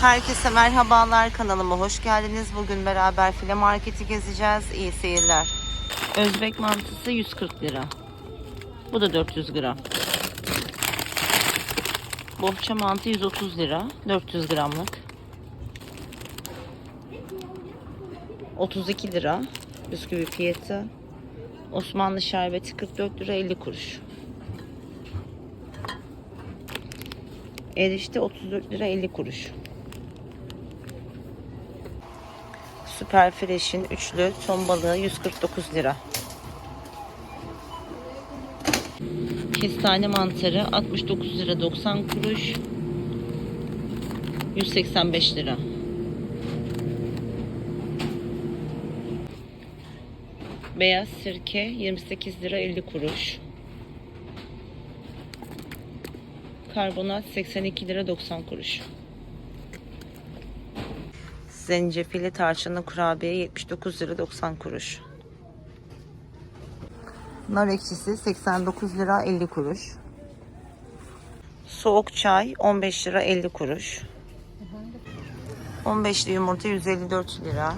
Herkese merhabalar kanalıma hoş geldiniz. Bugün beraber file marketi gezeceğiz. İyi seyirler. Özbek mantısı 140 lira. Bu da 400 gram. Bohça mantı 130 lira. 400 gramlık. 32 lira. Bisküvi fiyatı. Osmanlı şerbeti 44 lira 50 kuruş. Erişte 34 lira 50 kuruş. Süper Fresh'in üçlü ton balığı 149 lira. Kestane mantarı 69 lira 90 kuruş. 185 lira. Beyaz sirke 28 lira 50 kuruş. Karbonat 82 lira 90 kuruş. Zencefili tarçınlı kurabiye 79 lira 90 kuruş. Nar ekşisi 89 lira 50 kuruş. Soğuk çay 15 lira 50 kuruş. 15'li yumurta 154 lira.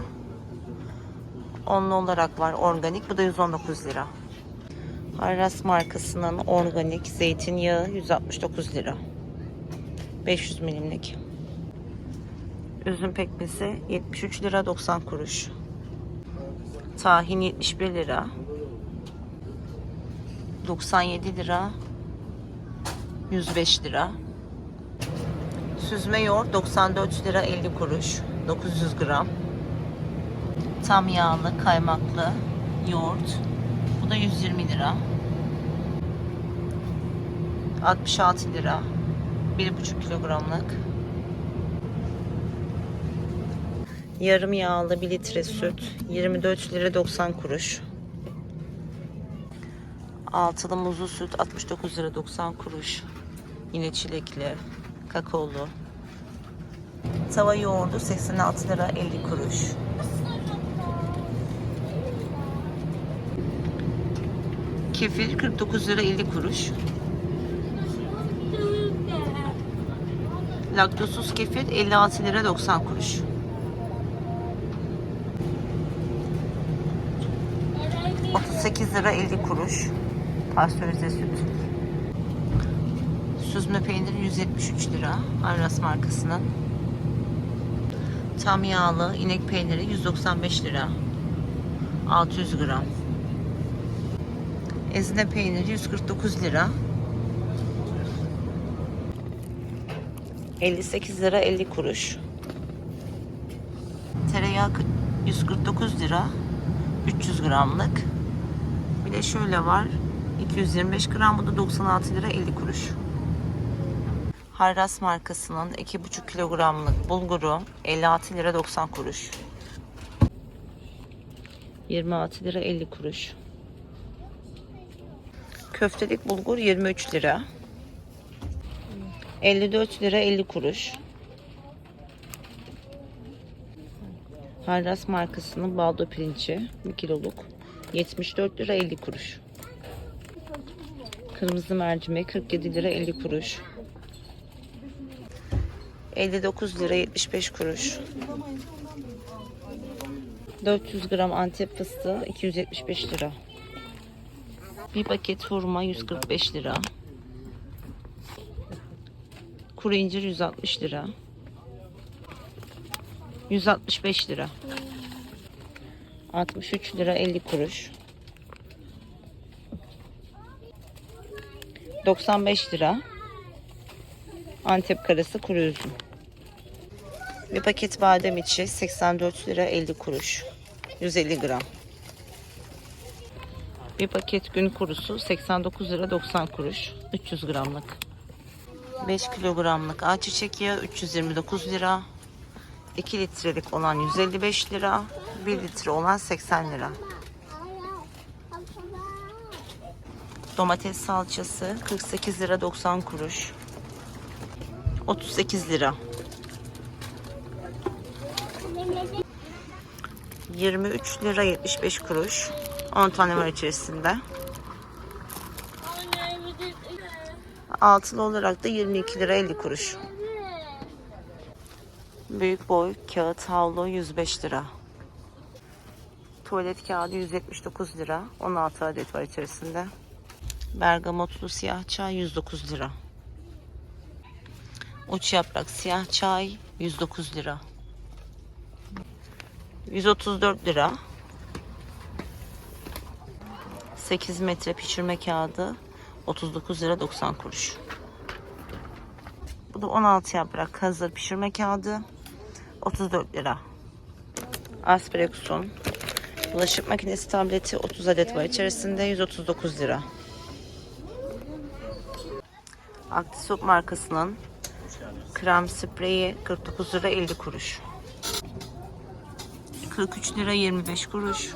Onlu olarak var organik. Bu da 119 lira. Aras markasının organik zeytinyağı 169 lira. 500 milimlik. Üzüm pekmezi 73 lira 90 kuruş. Tahin 71 lira. 97 lira. 105 lira. Süzme yoğurt 94 lira 50 kuruş. 900 gram. Tam yağlı kaymaklı yoğurt. Bu da 120 lira. 66 lira. 1,5 kilogramlık. Yarım yağlı 1 litre süt 24 lira 90 kuruş. Altılı muzlu süt 69 lira 90 kuruş. Yine çilekli, kakaolu. Tava yoğurdu 86 lira 50 kuruş. Kefir 49 lira 50 kuruş. Laktozsuz kefir 56 lira 90 kuruş. ...38 lira 50 kuruş. Pastörize süt. Süzme peynir 173 lira. Aras markasının. Tam yağlı inek peyniri 195 lira. 600 gram. Ezine peyniri 149 lira. 58 lira 50 kuruş. Tereyağı 149 lira. 300 gramlık. De şöyle var. 225 gram bu da 96 lira 50 kuruş. Harras markasının 2,5 kilogramlık bulguru 56 lira 90 kuruş. 26 lira 50 kuruş. Köftelik bulgur 23 lira. 54 lira 50 kuruş. Harras markasının baldo pirinci 1 kiloluk 74 lira 50 kuruş. Kırmızı mercimek 47 lira 50 kuruş. 59 lira 75 kuruş. 400 gram antep fıstığı 275 lira. Bir paket hurma 145 lira. Kuru incir 160 lira. 165 lira. 63 lira 50 kuruş. 95 lira. Antep karası kuru üzüm. Bir paket badem içi 84 lira 50 kuruş. 150 gram. Bir paket gün kurusu 89 lira 90 kuruş. 300 gramlık. 5 kilogramlık ayçiçek yağı 329 lira. 2 litrelik olan 155 lira. 1 litre olan 80 lira. Domates salçası 48 lira 90 kuruş. 38 lira. 23 lira 75 kuruş. 10 tane var içerisinde. Altılı olarak da 22 lira 50 kuruş. Büyük boy kağıt havlu 105 lira. Tuvalet kağıdı 179 lira. 16 adet var içerisinde. Bergamotlu siyah çay 109 lira. Uç yaprak siyah çay 109 lira. 134 lira. 8 metre pişirme kağıdı 39 lira 90 kuruş. Bu da 16 yaprak hazır pişirme kağıdı 34 lira. Asprexon bulaşık makinesi tableti 30 adet var içerisinde 139 lira. Actisop markasının krem spreyi 49 lira 50 kuruş. 43 lira 25 kuruş.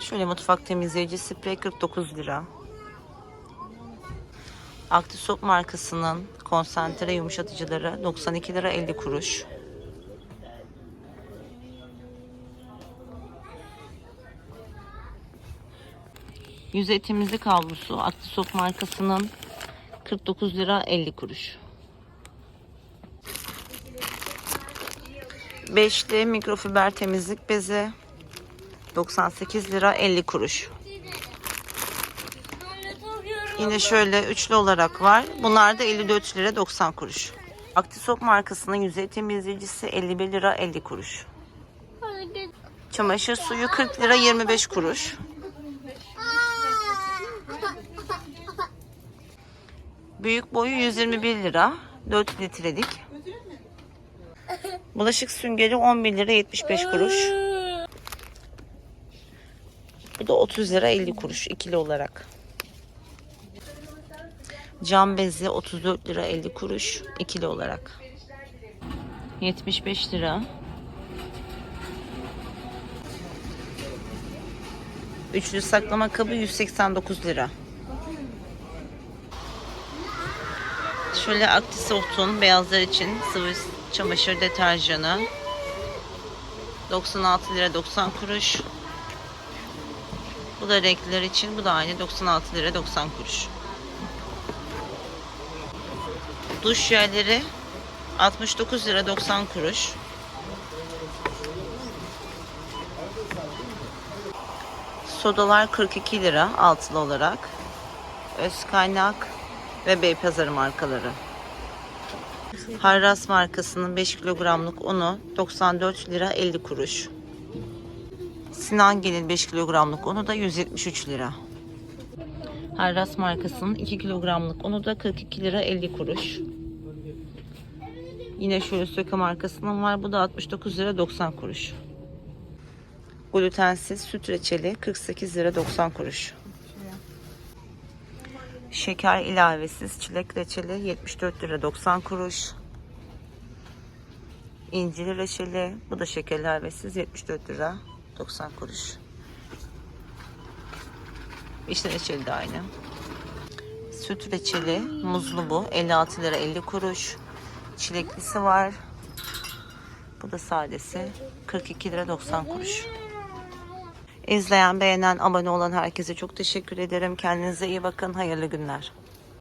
Şöyle mutfak temizleyici sprey 49 lira. Actisop markasının konsantre yumuşatıcıları 92 lira 50 kuruş. Yüzey temizlik havlusu Actisop markasının 49 lira 50 kuruş. Beşli mikrofiber temizlik bezi 98 lira 50 kuruş. Yine şöyle üçlü olarak var. Bunlar da 54 lira 90 kuruş. Actisop markasının yüzey temizleyicisi 51 lira 50 kuruş. Çamaşır suyu 40 lira 25 kuruş. Büyük boyu 121 lira. 4 litrelik. Bulaşık süngeri 11 lira 75 kuruş. Bu da 30 lira 50 kuruş ikili olarak. Cam bezi 34 lira 50 kuruş ikili olarak. 75 lira. Üçlü saklama kabı 189 lira. Şöyle Actisoft'un beyazlar için sıvı çamaşır deterjanı 96 lira 90 kuruş. Bu da renkliler için bu da aynı 96 lira 90 kuruş. Duş jelleri 69 lira 90 kuruş. Sodalar 42 lira altılı olarak. Öz kaynak ve Beypazarı markaları. Harras markasının 5 kilogramlık unu 94 lira 50 kuruş. Sinan Gelin 5 kilogramlık unu da 173 lira. Harras markasının 2 kilogramlık unu da 42 lira 50 kuruş. Yine şöyle Söke markasının var. Bu da 69 lira 90 kuruş. Glutensiz süt reçeli 48 lira 90 kuruş. Şeker ilavesiz çilek reçeli 74 lira 90 kuruş. İncili reçeli bu da şeker ilavesiz 74 lira 90 kuruş. İşte reçeli de aynı. Süt reçeli muzlu bu 56 lira 50 kuruş. Çileklisi var. Bu da sadesi 42 lira 90 kuruş. İzleyen, beğenen, abone olan herkese çok teşekkür ederim. Kendinize iyi bakın. Hayırlı günler.